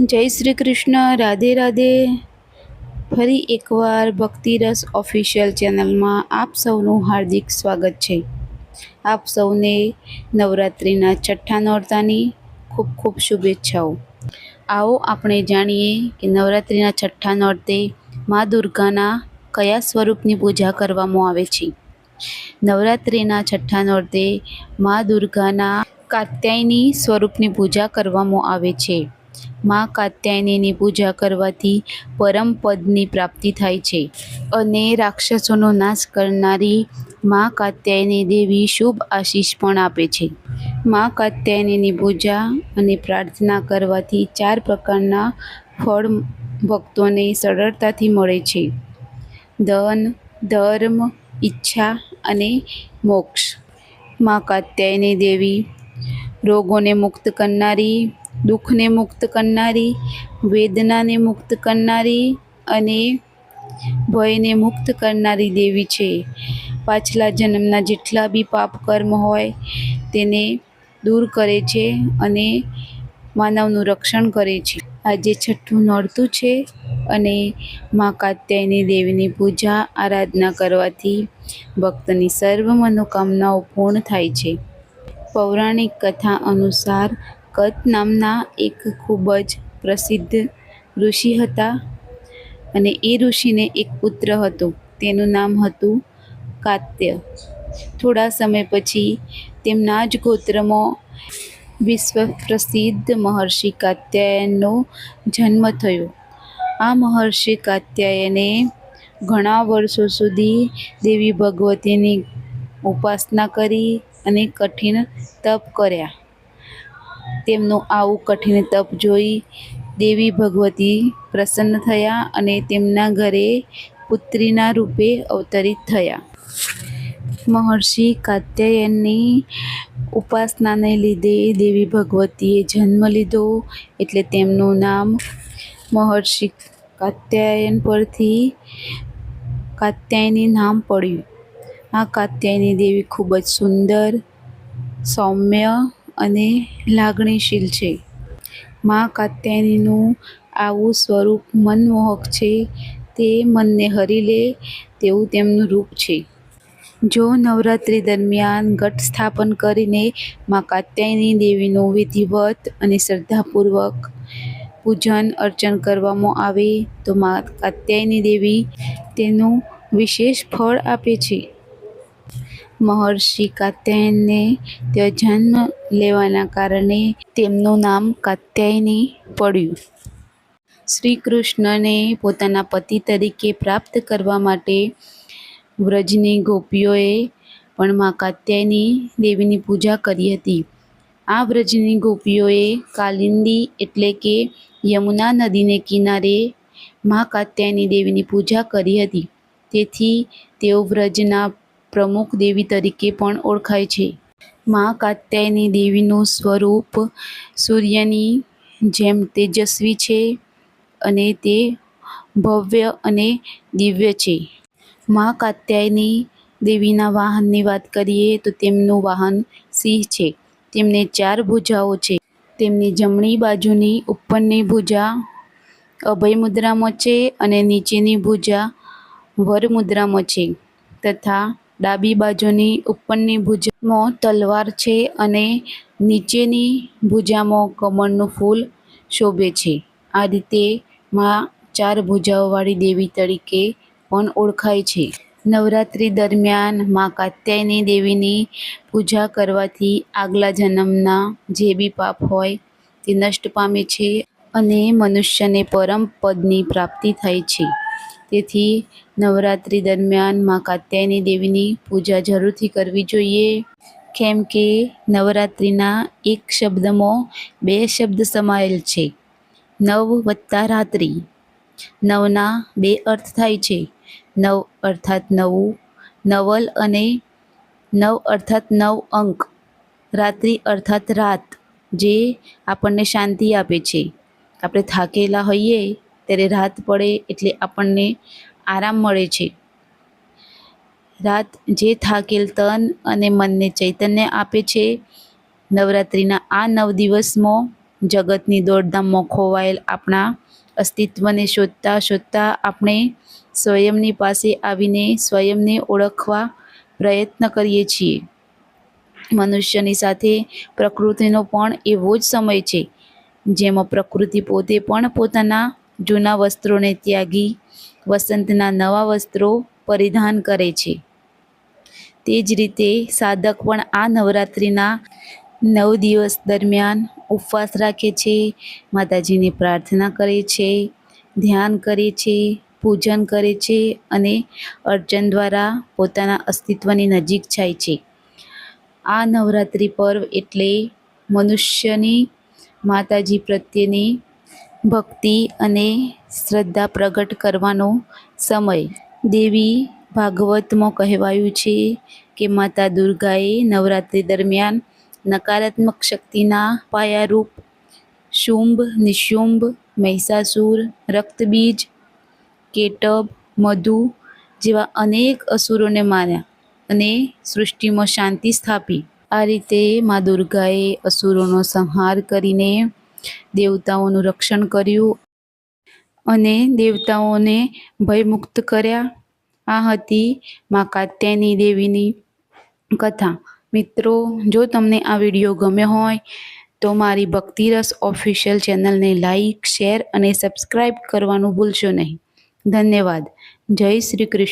જય શ્રી કૃષ્ણ, રાધે રાધે. ફરી એકવાર ભક્તિરસ ઓફિશિયલ ચેનલમાં આપ સૌનું હાર્દિક સ્વાગત છે. આપ સૌને નવરાત્રિના છઠ્ઠા નોરતાની ખૂબ ખૂબ શુભેચ્છાઓ. આવો આપણે જાણીએ કે નવરાત્રિના છઠ્ઠા નોરતે મા દુર્ગાના કયા સ્વરૂપની પૂજા કરવામાં આવે છે. નવરાત્રિના છઠ્ઠા નોરતે મા દુર્ગાના કાત્યાયની સ્વરૂપની પૂજા કરવામાં આવે છે. મા કાત્યાયનીની પૂજા કરવાથી પરમ પદની પ્રાપ્તિ થાય છે. અને રાક્ષસોનો નાશ કરનારી મા કાત્યાયની દેવી શુભ આશીષ પણ આપે છે. મા કાત્યાયનીની પૂજા અને પ્રાર્થના કરવાથી ચાર પ્રકારના ફળ ભક્તોને સરળતાથી મળે છે. ધન, ધર્મ, ઈચ્છા અને મોક્ષ. મા કાત્યાયની દેવી રોગોને મુક્ત કરનારી દુઃખને મુક્ત કરનારી, વેદનાને મુક્ત કરનારી અને ભયને મુક્ત કરનારી દેવી છે. પાછલા જન્મના જેટલા બી પાપ કર્મ હોય તેને દૂર કરે છે અને માનવનું રક્ષણ કરે છે. આજે છઠ્ઠું નોરતું છે અને મા કાત્યાયની દેવીની પૂજા, આરાધના કરવાથી ભક્તની સર્વ મનોકામનાઓ પૂર્ણ થાય છે. પૌરાણિક કથા અનુસાર કત નામના એક ખૂબ જ પ્રસિદ્ધ ઋષિ હતા અને એ ઋષિને એક પુત્ર હતો. તેનું નામ હતું કાત્ય. થોડા સમય પછી તેમના જ ગોત્રમાં વિશ્વ પ્રસિદ્ધ મહર્ષિ કાત્યાયનનો જન્મ થયો. આ મહર્ષિ કાત્યાયને ઘણા વર્ષો સુધી દેવી ભગવતીની ઉપાસના કરી અને કઠિન તપ કર્યા. તેમનું આવું કઠિન તપ જોઈ દેવી ભગવતી પ્રસન્ન થયા અને તેમના ઘરે પુત્રીના રૂપે અવતરિત થયા. મહર્ષિ કાત્યાયનની ઉપાસનાને લીધે દેવી ભગવતીએ જન્મ લીધો એટલે તેમનું નામ મહર્ષિ કાત્યાયન પરથી કાત્યાયની નામ પડ્યું. આ કાત્યાયની દેવી ખૂબ જ સુંદર, સૌમ્ય અને લાગણીશીલ છે. મા કાત્યાયનીનું આવું સ્વરૂપ મનમોહક છે, તે મનને હરી લે તેવું તેમનું રૂપ છે. જો નવરાત્રિ દરમિયાન ઘટ સ્થાપન કરીને મા કાત્યાયની દેવીનું વિધિવત અને શ્રદ્ધાપૂર્વક પૂજન અર્ચન કરવામાં આવે, તો મા કાત્યાયની દેવી તેનું વિશેષ ફળ આપે છે. મહર્ષિ કાત્યાયનને ત્યાં જન્મ લેવાના કારણે તેમનું નામ કાત્યાયની પડ્યું. શ્રી કૃષ્ણને પોતાના પતિ તરીકે પ્રાપ્ત કરવા માટે વ્રજની ગોપીઓએ પણ મા કાત્યાયની દેવીની પૂજા કરી હતી. આ વ્રજની ગોપીઓએ કાલિંદી એટલે કે યમુના નદીને કિનારે મા કાત્યાયની દેવીની પૂજા કરી હતી. તેથી તેઓ વ્રજના પ્રમુખ દેવી તરીકે પણ ઓળખાય છે. મા કાત્યાયની દેવીનું સ્વરૂપ સૂર્યની જેમ તેજસ્વી છે અને તે ભવ્ય અને દિવ્ય છે. મા કાત્યાયની દેવીના વાહનની વાત કરીએ તો તેમનું વાહન સિંહ છે. તેમને ચાર ભુજાઓ છે. તેમની જમણી બાજુની ઉપરની ભુજા અભય મુદ્રામાં છે અને નીચેની ભુજા વર મુદ્રામાં છે તથા ડાબી બાજુની ઉપરની ભુજામાં તલવાર છે અને નીચેની ભુજામાં કમળનું ફૂલ શોભે છે. આ રીતે મા ચાર ભુજાઓવાળી દેવી તરીકે પણ ઓળખાય છે. નવરાત્રિ દરમિયાન મા કાત્યાયની દેવીની પૂજા કરવાથી આગલા જન્મના જે બી પાપ હોય તે નષ્ટ પામે છે અને મનુષ્યને પરમ પદની પ્રાપ્તિ થાય છે. તેથી નવરાત્રિ દરમિયાન મા કાત્યાયની દેવીની પૂજા જરૂરથી કરવી જોઈએ. કેમ કે નવરાત્રિના એક શબ્દમાં બે શબ્દ સમાયેલ છે. નવ વત્તા રાત્રિ. નવના બે અર્થ થાય છે. નવ અર્થાત નવું, નવલ અને નવ અર્થાત નવ અંક. રાત્રિ અર્થાત રાત, જે આપણને શાંતિ આપે છે. આપણે થાકેલા હોઈએ ત્યારે રાત પડે એટલે આપણને આરામ મળે છે. રાત જે થાકેલ તન અને મનને ચૈતન્ય આપે છે. નવરાત્રિના આ નવ દિવસમાં જગતની દોડધામમાં ખોવાયેલ આપણા અસ્તિત્વને શોધતા શોધતા આપણે સ્વયંની પાસે આવીને સ્વયંને ઓળખવા પ્રયત્ન કરીએ છીએ. મનુષ્યની સાથે પ્રકૃતિનો પણ એવો જ સમય છે, જેમાં પ્રકૃતિ પોતે પણ પોતાના જૂના વસ્ત્રોને ત્યાગી વસંતના નવા વસ્ત્રો પરિધાન કરે છે. તે જ રીતે સાધક પણ આ નવરાત્રિના નવ દિવસ દરમિયાન ઉપવાસ રાખે છે, માતાજીની પ્રાર્થના કરે છે, ધ્યાન કરે છે, પૂજન કરે છે અને અર્ચન દ્વારા પોતાના અસ્તિત્વની નજીક જાય છે. આ નવરાત્રિ પર્વ એટલે મનુષ્યની માતાજી પ્રત્યેની ભક્તિ અને શ્રદ્ધા પ્રગટ કરવાનો સમય. દેવી ભાગવતમાં કહેવાયું છે કે માતા દુર્ગાએ નવરાત્રિ દરમિયાન નકારાત્મક શક્તિના પાયારૂપ શુંભ, નિશુંભ, મહિષાસુર, રક્તબીજ, કેટબ, મધુ જેવા અનેક અસુરોને માર્યા અને સૃષ્ટિમાં શાંતિ સ્થાપી. આ રીતે મા દુર્ગાએ અસુરોનો સંહાર કરીને દેવતાઓનું રક્ષણ કર્યું અને દેવતાઓને ભયમુક્ત કર્યા. આ હતી મા કાત્યાયની દેવીની કથા. મિત્રો, જો તમને આ વીડિયો ગમ્યો હોય, તો મારી ભક્તિરસ ઓફિશિયલ ચેનલને લાઈક, શેર અને સબસ્ક્રાઈબ કરવાનું ભૂલશો નહીં. ધન્યવાદ. જય શ્રી કૃષ્ણ.